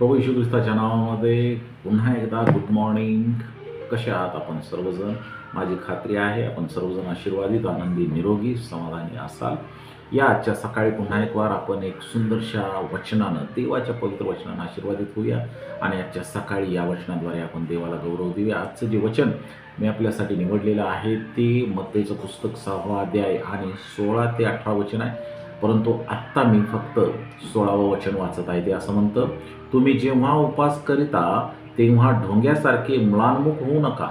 प्रभू यशू ख्रिस्ताच्या नावामध्ये पुन्हा एकदा गुड मॉर्निंग कसे आहात आपण सर्वजण? माझी खात्री आहे आपण सर्वजण आशीर्वादित आनंदी निरोगी समाधानी असाल. या आजच्या सकाळी पुन्हा एक वार आपण एक सुंदरशा वचनानं देवाच्या पवित्र वचनानं आशीर्वादित होऊया. आणि आजच्या सकाळी या वचनाद्वारे आपण देवाला गौरव देऊया. आजचं जे वचन मी आपल्यासाठी निवडलेलं आहे ते मत्तेचं पुस्तक सहावा अध्याय आणि सोळा ते अठरा वचन आहे. परंतु आत्ता मी फक्त सोळावं वचन वाचत आहे. ते असं म्हणतं तुम्ही जेव्हा उपास करिता तेव्हा ढोंग्यासारखे म्लानमुख होऊ नका.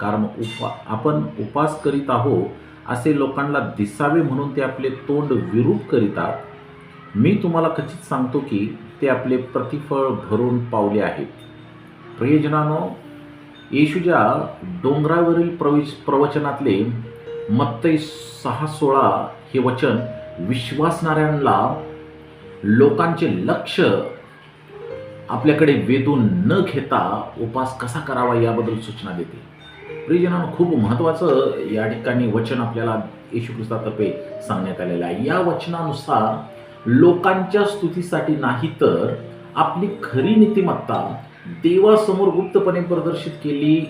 कारण उपा आपण उपास करीत आहो असे लोकांना दिसावे म्हणून ते आपले तोंड विरूप करीतात. मी तुम्हाला खचित सांगतो की ते आपले प्रतिफळ भरून पावले आहेत. प्रियजनानो येशूच्या डोंगरावरील प्रवेश प्रवचनातले मत्तई सहा सोळा हे वचन विश्वासणाऱ्यांना लोकांचे लक्ष आपल्याकडे वेधून न घेता उपास कसा करावा याबद्दल सूचना देते. प्रियजनानं खूप महत्त्वाचं या ठिकाणी वचन आपल्याला येशू ख्रिस्तातर्फे सांगण्यात आलेलं आहे. या वचनानुसार लोकांच्या स्तुतीसाठी नाही तर आपली खरी नीतिमत्ता देवासमोर गुप्तपणे प्रदर्शित केली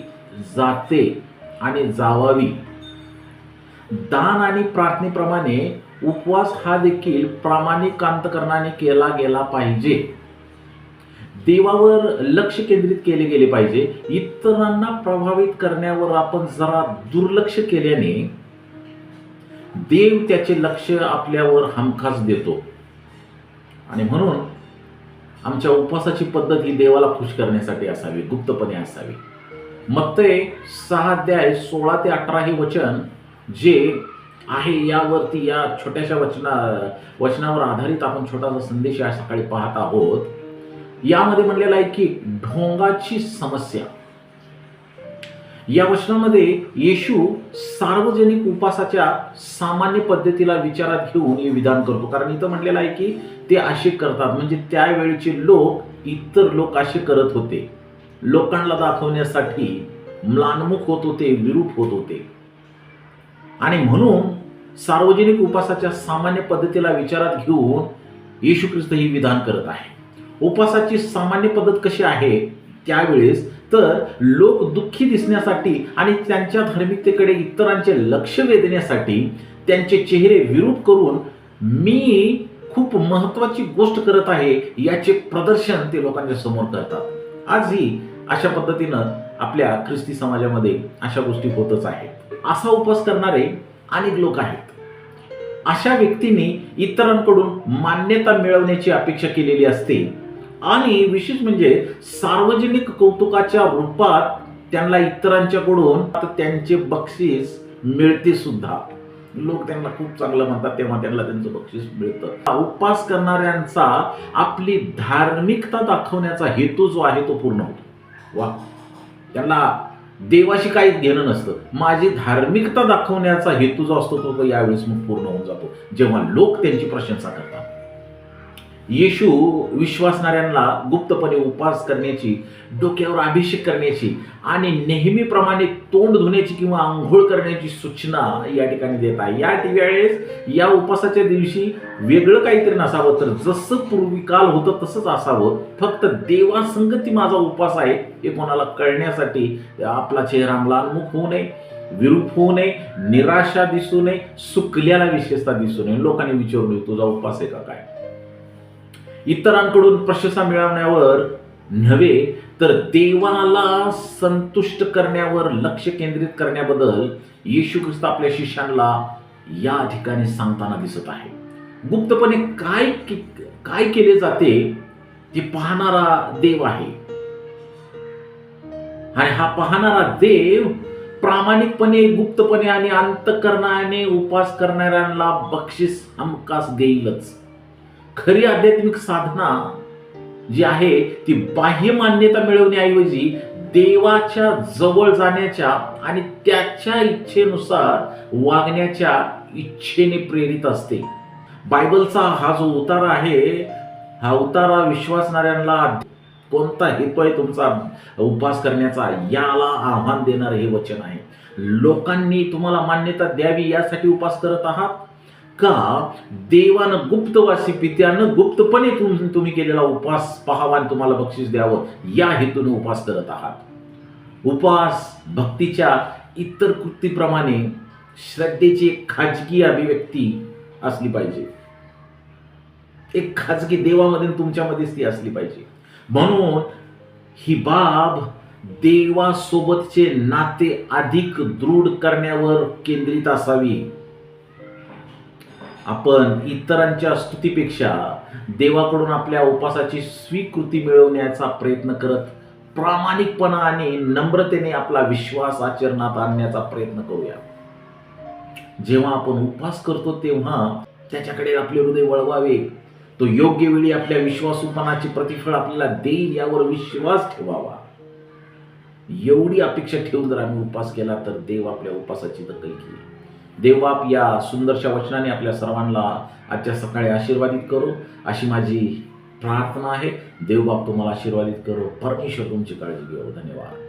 जाते आणि जावावी. दान आणि प्रार्थनेप्रमाणे उपवास हा देखील प्रामाणिकांतकरणाने केला गेला पाहिजे. देवावर लक्ष केंद्रित केले गेले पाहिजे. इतरांना प्रभावित करण्यावर आपण जरा दुर्लक्ष केल्याने देव त्याचे लक्ष आपल्यावर हमखास देतो. आणि म्हणून आमच्या उपवासाची पद्धत ही देवाला खुश करण्यासाठी असावी गुप्तपणे असावी. मग ते सहा अध्याय सोळा ते अठरा हे वचन जे आहे यावरती या छोट्याशा वचना वचनावर आधारित आपण छोटासा संदेश या सकाळी पाहत आहोत. यामध्ये म्हणलेला आहे की ढोंगाची समस्या. या वचनामध्ये येशू सार्वजनिक उपासाच्या सामान्य पद्धतीला विचारात घेऊन हे विधान करतो. कारण इथं म्हणलेलं आहे की ते असे करतात. म्हणजे त्यावेळीचे लोक इतर लोक असे करत होते. लोकांना दाखवण्यासाठी म्लानमुख होत होते विरूप होत होते. आणि म्हणून सार्वजनिक उपासाच्या सामान्य पद्धतीला विचारात घेऊन येशू ख्रिस्त ही विधान करत आहे. उपासाची सामान्य पद्धत कशी आहे? त्यावेळेस तर लोक दुःखी दिसण्यासाठी आणि त्यांच्या धार्मिकतेकडे इतरांचे लक्ष वेधण्यासाठी त्यांचे चेहरे विरूप करून मी खूप महत्वाची गोष्ट करत आहे याचे प्रदर्शन ते लोकांच्या समोर करतात. आजही अशा पद्धतीनं आपल्या ख्रिस्ती समाजामध्ये अशा गोष्टी होतच आहेत. असा उपवास करणारे अनेक लोक आहेत. अशा व्यक्तींनी इतरांकडून मान्यता मिळवण्याची अपेक्षा केलेली असते. आणि विशेष म्हणजे सार्वजनिक कौतुकाच्या रूपात त्यांना इतरांच्याकडून त्यांचे बक्षीस मिळते सुद्धा. लोक त्यांना खूप चांगलं म्हणतात तेव्हा त्यांना त्यांचं बक्षीस मिळतं. उपवास करणाऱ्यांचा आपली धार्मिकता दाखवण्याचा हेतू जो आहे तो पूर्ण होतो. वा. त्यांना देवाशी काही घेणं नसतं. माझी धार्मिकता दाखवण्याचा हेतू जो असतो तो यावेळेस मग पूर्ण होऊन जातो. जेव्हा लोक त्यांची प्रशंसा करतात. येशू विश्वासणाऱ्यांना गुप्तपणे उपवास करण्याची डोक्यावर अभिषेक करण्याची आणि नेहमीप्रमाणे तोंड धुण्याची किंवा आंघोळ करण्याची सूचना या ठिकाणी देत आहे. या वेळेस या उपवासाच्या दिवशी वेगळं काहीतरी नसावं. तर जसं पूर्वी काल होतं तसंच असावं. फक्त देवासंगती माझा उपवास आहे हे कोणाला कळण्यासाठी आपला चेहरा म्लानमुख होऊ नये विरूप होऊ नये निराशा दिसू नये सुकल्याला विशेषता दिसू नये. लोकांनी विचारू नये तुझा उपवास आहे का काय? इतरांकडून प्रशंसा मिळवण्यावर नव्हे तर देवाला संतुष्ट करण्यावर लक्ष केंद्रित करण्याबद्दल येशू ख्रिस्त आपल्या शिष्यांना या ठिकाणी सांगताना दिसत आहे. गुप्तपणे काय के- काय केले जाते ते पाहणारा देव आहे. आणि हा पाहणारा देव प्रामाणिकपणे गुप्तपणे आणि अंतकरणाने उपास करणाऱ्यांना बक्षीस हमकास देईलच. खरी आध्यात्मिक साधना जी आहे ती बाह्य मान्यता मिळवण्याऐवजी देवाच्या जवळ जाण्याच्या आणि त्याच्या इच्छेनुसार वागण्याच्या इच्छेने प्रेरित असते. बायबलचा हा जो उतारा आहे हा उतारा विश्वासणाऱ्यांना कोणता हेतू आहे तुमचा उपवास करण्याचा याला आव्हान देणारं हे वचन आहे. लोकांनी तुम्हाला मान्यता द्यावी यासाठी उपास करत आहात? का देवानं गुप्तवासी पित्यानं गुप्तपणे तुम तुम्ही केलेला उपास पहावा आणि तुम्हाला बक्षीस द्यावं या हेतूने उपास करत आहात. उपास भक्तीच्या इतर कृतीप्रमाणे श्रद्धेची एक खाजगी अभिव्यक्ती असली पाहिजे. एक खाजगी देवामध्ये तुमच्यामध्येच ती असली पाहिजे. म्हणून ही बाब देवासोबतचे नाते अधिक दृढ करण्यावर केंद्रित असावी. आपण इतरांच्या स्तुतीपेक्षा देवाकडून आपल्या उपासाची स्वीकृती मिळवण्याचा प्रयत्न करत प्रामाणिकपणा आणि नम्रतेने आपला विश्वास आचरणात आणण्याचा प्रयत्न करूया. जेव्हा आपण उपास करतो तेव्हा त्याच्याकडे आपले हृदय वळवावे. तो योग्य वेळी आपल्या विश्वासूपणाचे प्रतिफळ आपल्याला देईल यावर विश्वास ठेवावा. एवढी अपेक्षा ठेवून जर आम्ही उपास केला तर देव आपल्या उपासाची दखल घेईल. देवबाप या सुंदरशा वचनाने आपल्या सर्वांना आजच्या सकाळी आशीर्वादित करो. अशी माझी प्रार्थना आहे. देवबाप तुम्हाला आशीर्वादित करो. परमेश्वर तुमची काळजी घेऊ धन्यवाद.